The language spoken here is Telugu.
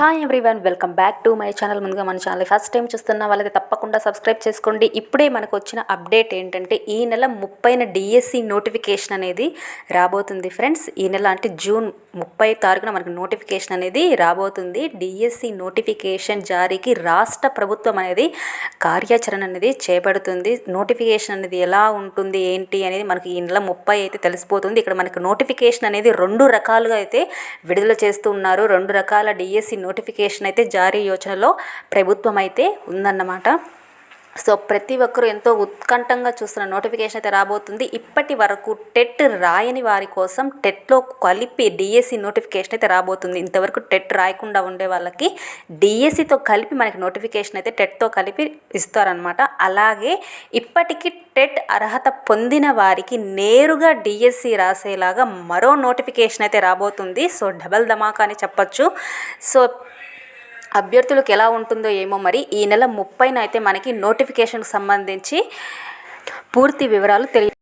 Hi everyone welcome back to my channel ముందుగా మన ఛానల్ ఫస్ట్ టైం చూస్తున్న వాళ్ళైతే తప్పకుండా సబ్స్క్రైబ్ చేసుకోండి. ఇప్పుడే మనకు వచ్చిన అప్డేట్ ఏంటంటే ఈ నెల ముప్పైన డిఎస్సి నోటిఫికేషన్ అనేది రాబోతుంది ఫ్రెండ్స్ ఈ నెల అంటే జూన్ ముప్పై తారీఖున మనకు నోటిఫికేషన్ అనేది రాబోతుంది. డిఎస్సి నోటిఫికేషన్ జారీకి రాష్ట్ర ప్రభుత్వం అనేది కార్యాచరణ అనేది చేపడుతుంది. నోటిఫికేషన్ అనేది ఎలా ఉంటుంది ఏంటి అనేది మనకి ఈ నెల ముప్పై అయితే తెలిసిపోతుంది. ఇక్కడ మనకు నోటిఫికేషన్ అనేది రెండు రకాలుగా అయితే విడుదల చేస్తూ ఉన్నారు. రెండు రకాల డిఎస్సి నోటిఫికేషన్ అయితే జారీ యోచనలో ప్రభుత్వం అయితే ఉందన్నమాట. సో ప్రతి ఒక్కరూ ఎంతో ఉత్కంఠంగా చూస్తున్న నోటిఫికేషన్ అయితే రాబోతుంది. ఇప్పటి వరకు టెట్ రాయని వారి కోసం టెట్లో కలిపి డిఎస్సి నోటిఫికేషన్ అయితే రాబోతుంది. ఇంతవరకు టెట్ రాయకుండా ఉండే వాళ్ళకి డిఎస్సితో కలిపి మనకి నోటిఫికేషన్ అయితే టెట్తో కలిపి ఇస్తారనమాట అలాగే ఇప్పటికీ టెట్ అర్హత పొందిన వారికి నేరుగా డిఎస్సి రాసేలాగా మరో నోటిఫికేషన్ అయితే రాబోతుంది. సో డబల్ ధమాకా అని చెప్పచ్చు. సో అభ్యర్థులకు ఎలా ఉంటుందో ఏమో మరి ఈ నెల ముప్పైన అయితే మనకి నోటిఫికేషన్కి సంబంధించి పూర్తి వివరాలు తెలియ